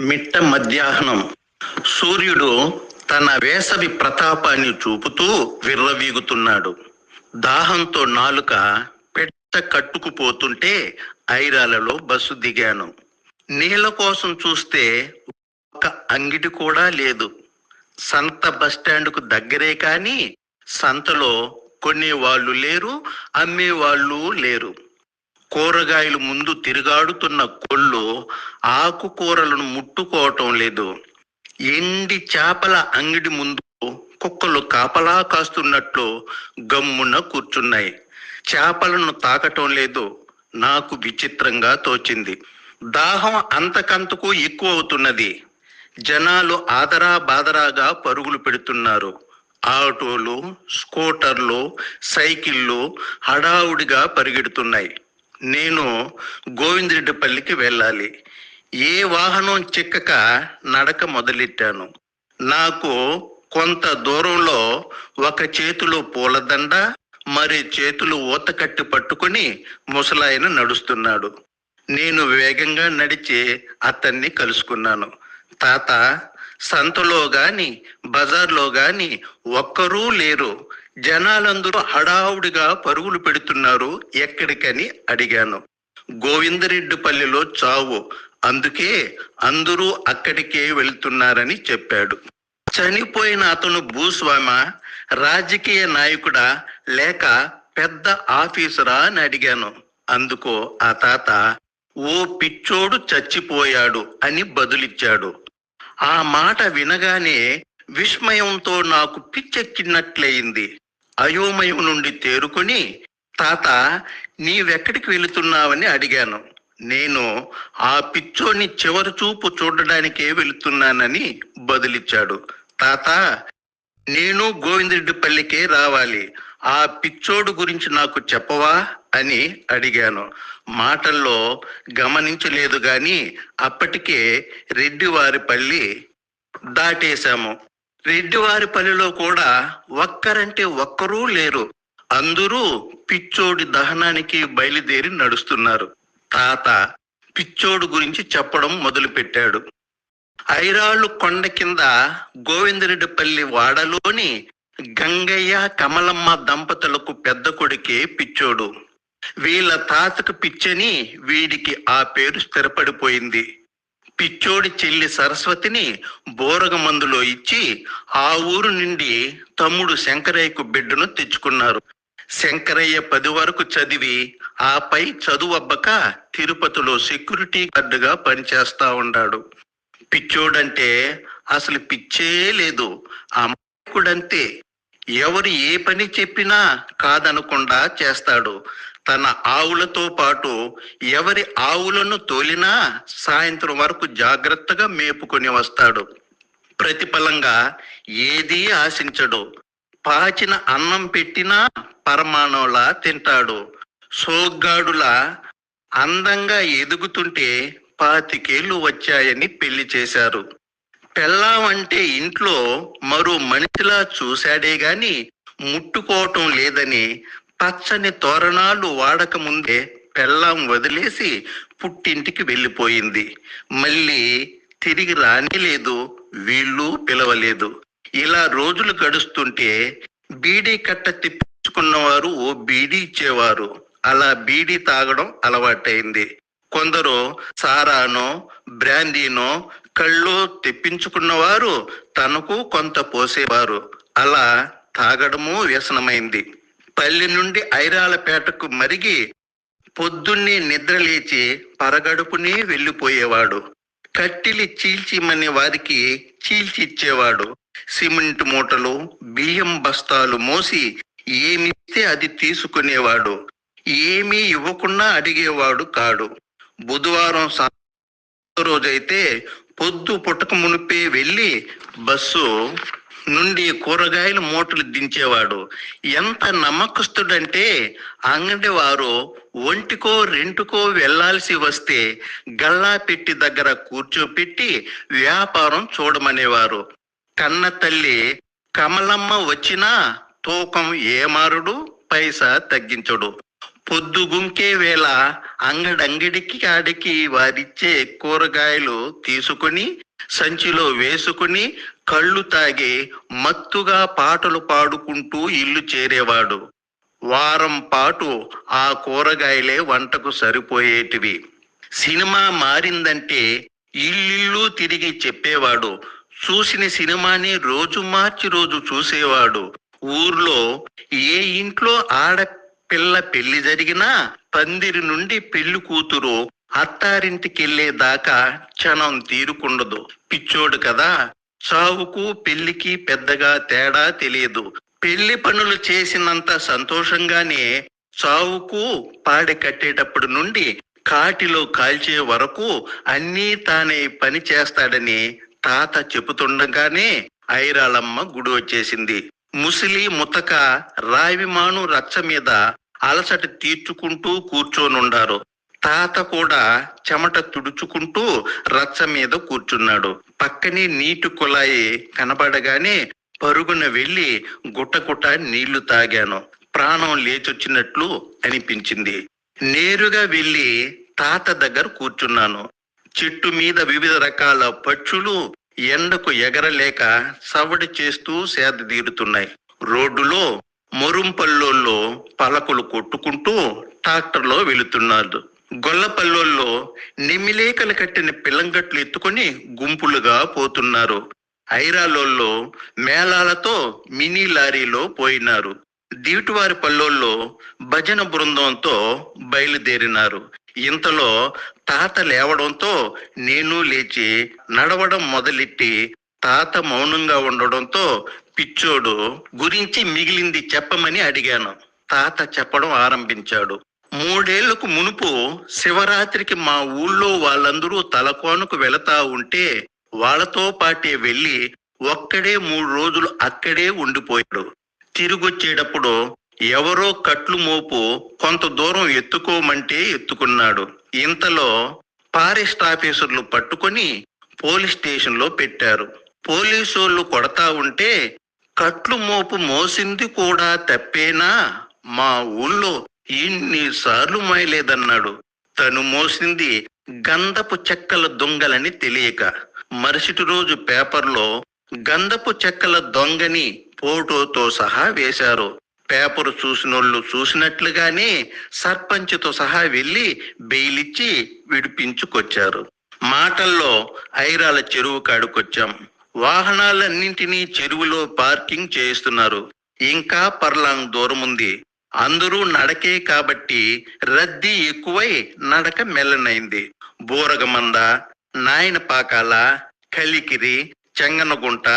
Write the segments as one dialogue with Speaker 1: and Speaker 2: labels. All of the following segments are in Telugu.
Speaker 1: మిట్ట మధ్యాహ్నం సూర్యుడు తన వేసవి ప్రతాపాన్ని చూపుతూ విర్రవీగుతున్నాడు. దాహంతో నాలుక పెట్ట కట్టుకుపోతుంటే ఐరాలలో బస్సు దిగాను. నీళ్ళ కోసం చూస్తే ఒక అంగిటి కూడా లేదు. సంత బస్టాండ్కు దగ్గరే కానీ సంతలో కొనేవాళ్ళు లేరు అమ్మే వాళ్ళు లేరు. కూరగాయలు ముందు తిరుగాడుతున్న కొళ్ళు ఆకుకూరలను ముట్టుకోవటం లేదు. ఎండి చేపల అంగడి ముందు కుక్కలు కాపలా కాస్తున్నట్లు గమ్మున కూర్చున్నాయి. చేపలను తాకటం లేదు. నాకు విచిత్రంగా తోచింది. దాహం అంతకంతకు ఎక్కువ అవుతున్నది జనాలు ఆదరా బాదరాగా పరుగులు పెడుతున్నారు. ఆటోలు స్కూటర్లు సైకిళ్ళు హడావుడిగా పరిగెడుతున్నాయి. నేను గోవిందరెడ్డిపల్లికి వెళ్ళాలి. ఏ వాహనం చిక్కక నడక మొదలెట్టాను. నాకు కొంత దూరంలో ఒక చేతిలో పూలదండ మరి చేతులు ఊతకట్టి పట్టుకుని ముసలాయన నడుస్తున్నాడు. నేను వేగంగా నడిచి అతన్ని కలుసుకున్నాను. తాత సంతలో గాని బజార్లో గాని ఒక్కరూ లేరు. జనాలందరూ హడావుడిగా పరుగులు పెడుతున్నారు ఎక్కడికని అడిగాను. గోవిందరెడ్డిపల్లిలో చావు. అందుకే అందరూ అక్కడికే వెళ్తున్నారని చెప్పాడు. చనిపోయిన అతను భూస్వామ? రాజకీయ నాయకుడా? లేక పెద్ద ఆఫీసరా అని అడిగాను. అందుకో ఆ తాత ఓ పిచ్చోడు చచ్చిపోయాడు అని బదులిచ్చాడు. ఆ మాట వినగానే విస్మయంతో నాకు పిచ్చెక్కినట్లయింది. అయోమయం నుండి తేరుకొని తాత నీవెక్కడికి వెళుతున్నావని అడిగాను. నేను ఆ పిచ్చోని చివరి చూపు చూడడానికే వెళుతున్నానని బదులిచ్చాడు. తాత నేను గోవిందరెడ్డిపల్లికే రావాలి. ఆ పిచ్చోడు గురించి నాకు చెప్పవా? అని అడిగాను. మాటల్లో గమనించలేదు గాని అప్పటికే రెడ్డివారి పల్లి దాటేశాము. రెడ్డివారిపల్లిలో కూడా ఒక్కరంటే ఒక్కరూ లేరు. అందరూ పిచ్చోడి దహనానికి బయలుదేరి నడుస్తున్నారు. తాత పిచ్చోడు గురించి చెప్పడం మొదలుపెట్టాడు. ఐరాళ్ళు కొండ కింద గోవిందరెడ్డిపల్లి వాడలోని గంగయ్య కమలమ్మ దంపతులకు పెద్ద కొడుకే పిచ్చోడు. వీళ్ళ తాతకు పిచ్చని వీడికి ఆ పేరు స్థిరపడిపోయింది. పిచ్చోడి చెల్లి సరస్వతిని బోరగ మందులో ఇచ్చి ఆ ఊరు నుండి తమ్ముడు శంకరయ్యకు బిడ్డను తెచ్చుకున్నారు. శంకరయ్య పది వరకు చదివి ఆపై చదువు అబ్బక తిరుపతిలో సెక్యూరిటీ గార్డుగా పనిచేస్తా ఉన్నాడు పిచ్చోడంటే అసలు పిచ్చే లేదు. అమాయకుడంతే ఎవరు ఏ పని చెప్పినా కాదనకుండా చేస్తాడు. తన ఆవులతో పాటు ఎవరి ఆవులను తోలినా సాయంత్రం వరకు జాగ్రత్తగా మేపుకొని వస్తాడు. ప్రతిఫలంగా ఏదీ ఆశించడు. పాచిన అన్నం పెట్టినా పరమాణంలా తింటాడు. సోగ్గాడులా అందంగా ఎదుగుతుంటే పాతికేళ్ళు వచ్చాయని పెళ్ళి చేశారు. పెళ్ళాం అంటే ఇంట్లో మరో మనిషిలా చూశాడే గాని ముట్టుకోవటం లేదని పచ్చని తోరణాలు వాడక ముందే పెళ్ళాం వదిలేసి పుట్టింటికి వెళ్ళిపోయింది. మళ్ళీ తిరిగి రానిలేదు వీళ్ళు పిలవలేదు. ఇలా రోజులు గడుస్తుంటే బీడీ కట్ట తిప్పించుకున్నవారు ఓ బీడీ ఇచ్చేవారు. అలా బీడీ తాగడం అలవాటైంది. కొందరు సారానో బ్రాందీనో కళ్ళు తెప్పించుకున్నవారు తనకు కొంత పోసేవారు. అలా తాగడము వ్యసనమైంది. పల్లె నుండి ఐరాలపేటకు మరిగి పొద్దున్నే నిద్రలేచి పరగడుపునే వెళ్ళిపోయేవాడు. కట్టిలి చీల్చిమని వారికి చీల్చి ఇచ్చేవాడు సిమెంట్ మూటలు బియ్యం బస్తాలు మోసి ఏమిస్తే అది తీసుకునేవాడు. ఏమీ ఇవ్వకుండా అడిగేవాడు కాడు. బుధవారం రోజైతే పొద్దు పుట్టక మునిపే వెళ్ళి బస్సు నుండి కూరగాయల మూటలు దించేవాడు. ఎంత నమ్మకస్తుడంటే అంగడి వారు ఒంటికో రెంటుకో వెళ్ళాల్సి వస్తే గల్లా పెట్టి దగ్గర కూర్చోపెట్టి వ్యాపారం చూడమనేవారు. కన్న తల్లి కమలమ్మ వచ్చినా తూకం ఏమారుడు పైసా తగ్గించడు. పొద్దుగుంకే వేళ అంగడంగడికి ఆడికి వారిచ్చే కూరగాయలు తీసుకుని సంచిలో వేసుకుని కళ్ళు తాగి మత్తుగా పాటలు పాడుకుంటూ ఇల్లు చేరేవాడు. వారం పాటు ఆ కూరగాయలే వంటకు సరిపోయేటివి. సినిమా మారిందంటే ఇల్లిల్లు తిరిగి చెప్పేవాడు. చూసిన సినిమాని రోజు మార్చి రోజు చూసేవాడు. ఊర్లో ఏ ఇంట్లో ఆడపిల్ల పెళ్ళి జరిగినా పందిరి నుండి పెళ్ళి కూతురు అత్తారింటికెళ్ళే దాకా క్షణం తీరుకుండదు. పిచ్చోడు కదా చావుకు పెళ్ళికి పెద్దగా తేడా తెలియదు. పెళ్ళి పనులు చేసినంత సంతోషంగానే చావుకు పాడి కట్టేటప్పుడు నుండి కాటిలో కాల్చే వరకు అన్నీ తానే పని చేస్తాడని తాత చెబుతుండగానే ఐరాళమ్మ గుడి వచ్చేసింది. ముసిలి ముతక రావిమాను రచ్చ మీద అలసట తీర్చుకుంటూ కూర్చోనుండారు. తాత కూడా చెమట తుడుచుకుంటూ రచ్చ మీద కూర్చున్నాడు. పక్కనే నీటి కుళాయి కనబడగానే పరుగున వెళ్ళి గుట్టగుట్ట నీళ్ళు తాగాను. ప్రాణం లేచొచ్చినట్లు అనిపించింది. నేరుగా వెళ్ళి తాత దగ్గర కూర్చున్నాను. చెట్టు మీద వివిధ రకాల పక్షులు ఎండకు ఎగరలేక సవడి చేస్తూ సేద తీరుతున్నాయి. రోడ్డులో మొరుంపల్లోల్లో పలకలు కొట్టుకుంటూ ట్రాక్టర్లో వెళుతున్నారు గొల్లపల్లోల్లో నిమిలేకలు కట్టిన పిల్లంగట్లు ఎత్తుకొని గుంపులుగా పోతున్నారు. ఐరాలోల్లో మేళాలతో మినీ లారీలో పోయినారు. దీటువారి పల్లోల్లో భజన బృందంతో బయలుదేరినారు. ఇంతలో తాత లేవడంతో నేను లేచి నడవడం మొదలెట్టి తాత మౌనంగా ఉండడంతో పిచ్చోడు గురించి మిగిలింది చెప్పమని అడిగాను. తాత చెప్పడం ఆరంభించాడు. మూడేళ్ళకు మునుపు శివరాత్రికి మా ఊళ్ళో వాళ్ళందరూ తలకోనకు వెళతా ఉంటే వాళ్ళతో పాటే వెళ్ళి ఒక్కడే మూడు రోజులు అక్కడే ఉండిపోయాడు. తిరిగొచ్చేటప్పుడు ఎవరో కట్లు మోపు కొంత దూరం ఎత్తుకోమంటే ఎత్తుకున్నాడు. ఇంతలో ఫారెస్ట్ ఆఫీసర్లు పట్టుకొని పోలీస్ స్టేషన్లో పెట్టారు. పోలీసు వాళ్ళు కొడతా ఉంటే కట్లు మోపు మోసింది కూడా తప్పేనా? మా ఊళ్ళో ఇన్నిసార్లు మాయలేదన్నాడు. తను మోసింది గంధపు చెక్కల దొంగలని తెలియక. మరుసటి రోజు పేపర్లో గంధపు చెక్కల దొంగని ఫోటోతో సహా వేశారు. పేపర్ చూసినోళ్ళు చూసినట్లుగానే సర్పంచ్తో సహా వెళ్ళి బెయిలిచ్చి విడిపించుకొచ్చారు. మాటల్లో ఐరాల చెరువు కాడుకొచ్చాం. వాహనాలన్నింటినీ చెరువులో పార్కింగ్ చేయిస్తున్నారు. ఇంకా పర్లాంగ్ దూరం ఉంది అందరూ నడకే కాబట్టి రద్దీ ఎక్కువై నడక మెల్లనైంది. బూరగమంద నాయనపాకాల కలికిరి చెంగనగుంట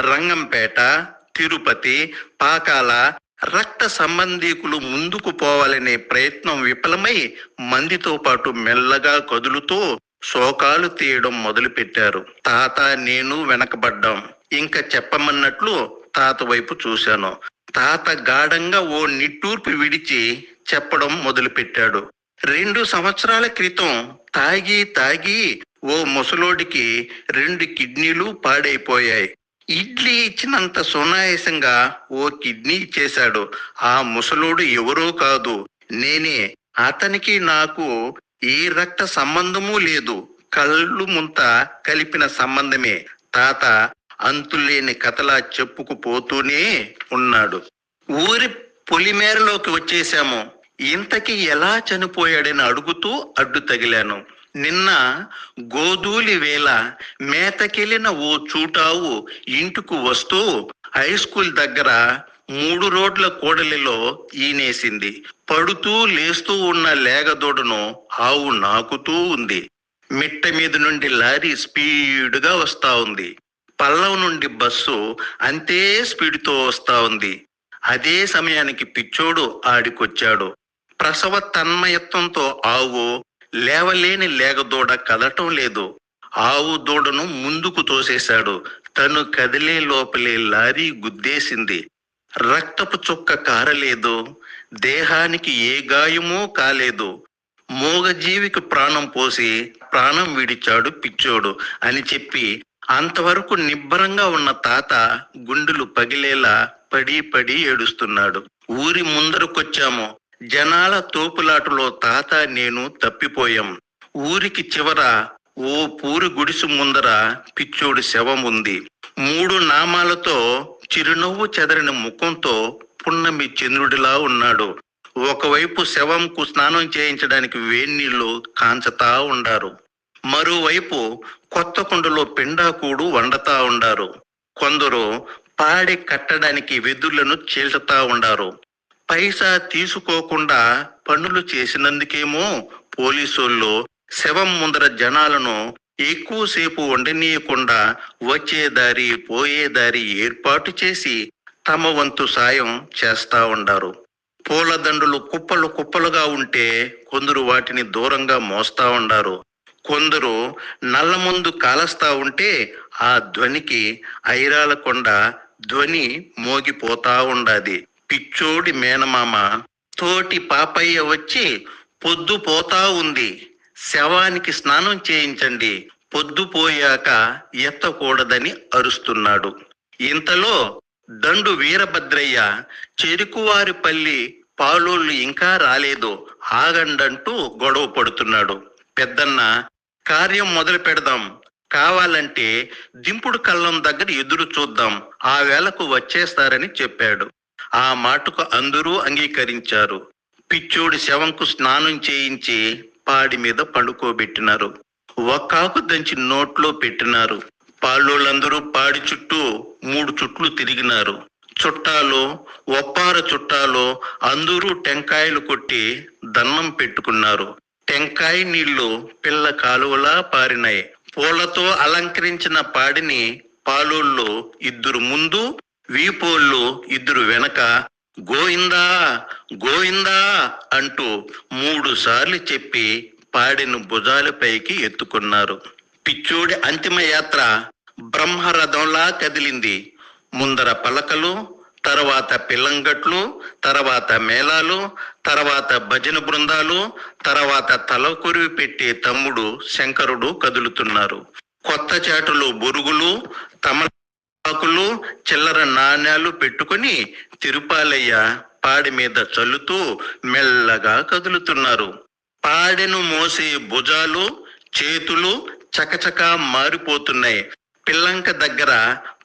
Speaker 1: రంగంపేట తిరుపతి పాకాల రక్త సంబంధీకులు ముందుకు పోవాలనే ప్రయత్నం విఫలమై మందితో పాటు మెల్లగా కదులుతూ శోకాలు తీయడం మొదలుపెట్టారు. తాత నేను వెనకబడ్డాం. ఇంకా చెప్పమన్నట్లు తాత వైపు చూశాను. తాత గాఢంగా ఓ నిట్టూర్పు విడిచి చెప్పడం మొదలుపెట్టాడు. రెండు సంవత్సరాల క్రితం తాగి తాగి ఓ ముసలోడికి రెండు కిడ్నీలు పాడైపోయాయి. ఇడ్లీ ఇచ్చినంత సునాయాసంగా ఓ కిడ్నీ ఇచ్చేశాడు. ఆ ముసలోడు ఎవరో కాదు. నేనే. అతనికి నాకు ఏ రక్త సంబంధము లేదు. కళ్ళు ముంత కలిపిన సంబంధమే. తాత అంతులేని కథలా చెప్పుకుపోతూనే ఉన్నాడు. ఊరి పొలిమేరలోకి వచ్చేసాము ఇంతకి ఎలా చనిపోయాడని అడుగుతూ అడ్డు తగిలాను. నిన్న గోధూలి వేళ మేతకెళ్ళిన ఓ చూటావు ఇంటికి వస్తూ హై స్కూల్ దగ్గర మూడు రోడ్ల కూడలిలో ఈనేసింది. పడుతూ లేస్తూ ఉన్న లేగదోడను ఆవు నాకుతూ ఉంది. మిట్ట మీద నుండి లారీ స్పీడ్గా వస్తా ఉంది. పల్లవ నుండి బస్సు అంతే స్పీడ్తో వస్తా ఉంది. అదే సమయానికి పిచ్చోడు ఆడికొచ్చాడు. ప్రసవ తన్మయత్వంతో ఆవు లేవలేని లేగదూడ కదటం లేదు. ఆవు దూడను ముందుకు తోసేశాడు. తను కదిలే లోపలే లారీ గుద్దేసింది. రక్తపు చుక్క కారలేదు. దేహానికి ఏ గాయమూ కాలేదు. మూగజీవికి ప్రాణం పోసి ప్రాణం విడిచాడు పిచ్చోడు అని చెప్పి అంతవరకు నిబ్బరంగా ఉన్న తాత గుండెలు పగిలేలా పడి పడి ఏడుస్తున్నాడు. ఊరి ముందరకొచ్చాము. జనాల తోపులాటలో తాత నేను తప్పిపోయాం. ఊరికి చివర ఓ పూరి గుడిసు ముందర పిచ్చోడి శవం ఉంది మూడు నామాలతో చిరునవ్వు చెదరిన ముఖంతో పున్నమి చంద్రుడిలా ఉన్నాడు. ఒకవైపు శవంకు స్నానం చేయించడానికి వేన్నీళ్ళు కాంచతా ఉండారు. మరోవైపు కొత్త కొండలో పిండాకూడు వండతా ఉండారు. కొందరు పాడి కట్టడానికి వెదుళ్ళను చేల్చుతా ఉండారు. పైసా తీసుకోకుండా పనులు చేసినందుకేమో పోలీసోళ్ళు శవం ముందర జనాలను ఎక్కువసేపు ఉండనీయకుండా వచ్చే దారి పోయే దారి ఏర్పాటు చేసి తమ వంతు సాయం చేస్తా ఉండారు. పూలదండలు కుప్పలు కుప్పలుగా ఉంటే కొందరు వాటిని దూరంగా మోస్తా ఉండారు. కొందరు నల్ల ముందు కాలస్తా ఉంటే ఆ ధ్వనికి ఐరాలకొండ ధ్వని మోగిపోతా ఉండాది. పిచ్చోడి మేనమామ తోటి పాపయ్య వచ్చి పొద్దు పోతా ఉంది. శవానికి స్నానం చేయించండి. పొద్దు పోయాక ఎత్తకూడదని అరుస్తున్నాడు. ఇంతలో దండు వీరభద్రయ్య చెరుకువారిపల్లి పాలోళ్ళు ఇంకా రాలేదు. ఆగండంటూ గొడవ పడుతున్నాడు. పెద్దన్న కార్యం మొదలు పెడదాం. కావాలంటే దింపుడు కళ్ళం దగ్గర ఎదురు చూద్దాం. ఆ వేళకు వచ్చేస్తారని చెప్పాడు. ఆ మాటకు అందరూ అంగీకరించారు. పిచ్చోడి శవంకు స్నానం చేయించి పాడి మీద పండుకోబెట్టినారు. ఒక్కాకు దంచి నోట్లో పెట్టినారు. పాలోళ్ళందరూ పాడి చుట్టూ మూడు చుట్లు తిరిగినారు. చుట్టాలు ఒప్పార చుట్టాలు అందరూ టెంకాయలు కొట్టి దన్నం పెట్టుకున్నారు. టెంకాయ నీళ్ళు పిల్ల కాలువలా పారినాయి. పూలతో అలంకరించిన పాడిని పాలోళ్ళు ఇద్దరు ముందు వీపోళ్ళు ఇద్దరు వెనక గోయిందా గోయిందా అంటూ మూడు సార్లు చెప్పి పాడిను భుజాలపైకి ఎత్తుకున్నారు. పిచ్చోడి అంతిమ యాత్ర బ్రహ్మరథంలా కదిలింది. ముందర పలకలు తర్వాత పిల్లంగట్లు తర్వాత మేళాలు తర్వాత భజన బృందాలు తర్వాత తలకొరివి పెట్టే తమ్ముడు శంకరుడు కదులుతున్నారు. కొత్త చాటులు బొరుగులు తమలపాకులు చిల్లర నాణ్యాలు పెట్టుకొని తిరుపాలయ్య పాడి మీద చల్లుతూ మెల్లగా కదులుతున్నారు. పాడెను మోసే భుజాలు చేతులు చకచక మారిపోతున్నాయి. పిల్లంక దగ్గర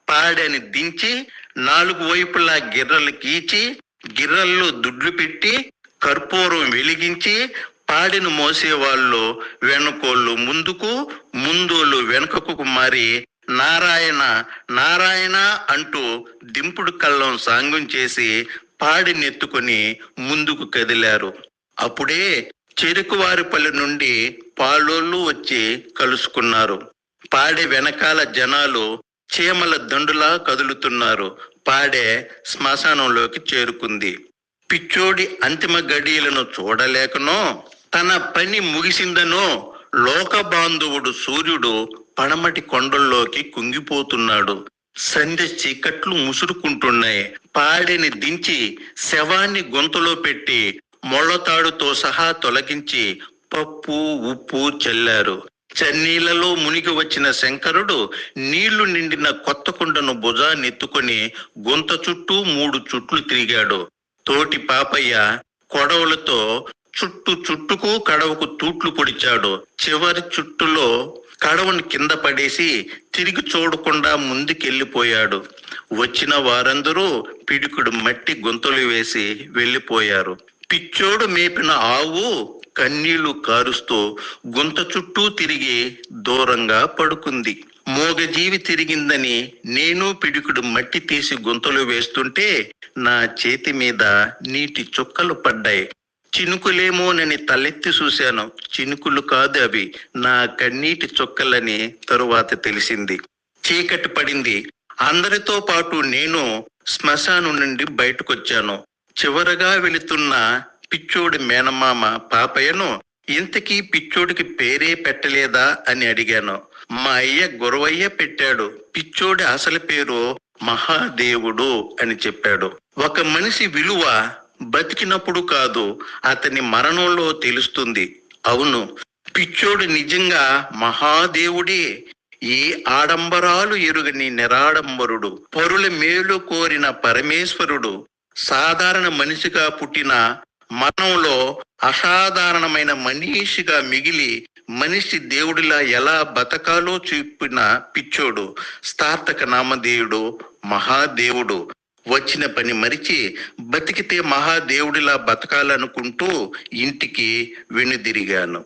Speaker 1: పాడెని దించి నాలుగు వైపులా గిర్రలు గీచి గిర్రల్లో దుడ్లు పెట్టి కర్పూరం వెలిగించి పాడిను మోసేవాళ్ళు వెనుకోళ్ళు ముందుకు ముందోళ్ళు వెనుకకు మారి నారాయణ నారాయణ అంటూ దింపుడు కళ్ళం సాంగం చేసి పాడినెత్తుకొని ముందుకు కదిలారు. అప్పుడే చెరుకువారిపల్లి నుండి పాలోళ్ళు వచ్చి కలుసుకున్నారు. పాడే వెనకాల జనాలు చీమల దండులా కదులుతున్నారు. పాడే శ్మశానంలోకి చేరుకుంది. పిచ్చోడి అంతిమ గడియలను చూడలేకనో తన పని ముగిసిందనో లోక బాంధవుడు సూర్యుడు పడమటి కొండల్లోకి కుంగిపోతున్నాడు. సంధ్య చీకట్లు ముసురుకుంటున్నాయి. పాడెని దించి శవాన్ని గొంతులో పెట్టి మొళ్ళతాడుతో సహా తొలగించి పప్పు ఉప్పు చల్లారు. చన్నీళ్ళలో మునిగి వచ్చిన శంకరుడు నీళ్ళు నిండిన కొత్త కుండను భుజాన్నెత్తుకొని గుంత చుట్టూ మూడు చుట్లు తిరిగాడు. తోటి పాపయ్య కొడవలతో చుట్టు చుట్టుకు కడవకు తూట్లు పొడిచాడు. చివరి చుట్టులో కడవను కింద పడేసి తిరిగి చూడకుండా ముందుకెళ్ళిపోయాడు. వచ్చిన వారందరూ పిడికుడు మట్టి గొంతులు వేసి వెళ్ళిపోయారు. పిచ్చోడు మేపిన ఆవు కన్నీళ్ళు కారుస్తూ గుంత చుట్టూ తిరిగి దూరంగా పడుకుంది. మోగజీవి తిరిగిందని నేను పిడికుడు మట్టి తీసి గుంతలు వేస్తుంటే నా చేతి మీద నీటి చుక్కలు పడ్డాయి. చినుకులేమోనని తలెత్తి చూశాను. చినుకులు కాదు అవి. నా కన్నీటి చుక్కలని తరువాత తెలిసింది. చీకటి పడింది. అందరితో పాటు నేను శ్మశాను నుండి బయటకొచ్చాను. చివరగా వెళుతున్న పిచ్చోడి మేనమామ పాపయ్యను ఇంతకీ పిచ్చోడికి పేరే పెట్టలేదా అని అడిగాను. మా అయ్య గురవయ్య పెట్టాడు. పిచ్చోడి అసలు పేరు మహాదేవుడు అని చెప్పాడు. ఒక మనిషి విలువ బతికినప్పుడు కాదు అతని మరణంలో తెలుస్తుంది. అవును పిచ్చోడు నిజంగా మహాదేవుడే. ఏ ఆడంబరాలు ఎరుగని నిరాడంబరుడు పరుల మేలు కోరిన పరమేశ్వరుడు సాధారణ మనిషిగా పుట్టిన మనంలో అసాధారణమైన మనీషిగా మిగిలి మనిషి దేవుడిలా ఎలా బతకాలో చూపిన పిచ్చోడు స్థార్థక నామధేయుడు మహాదేవుడు. వచ్చిన పని మరిచి బతికితే మహాదేవుడిలా బతకాలనుకుంటూ ఇంటికి వెనుదిరిగాను.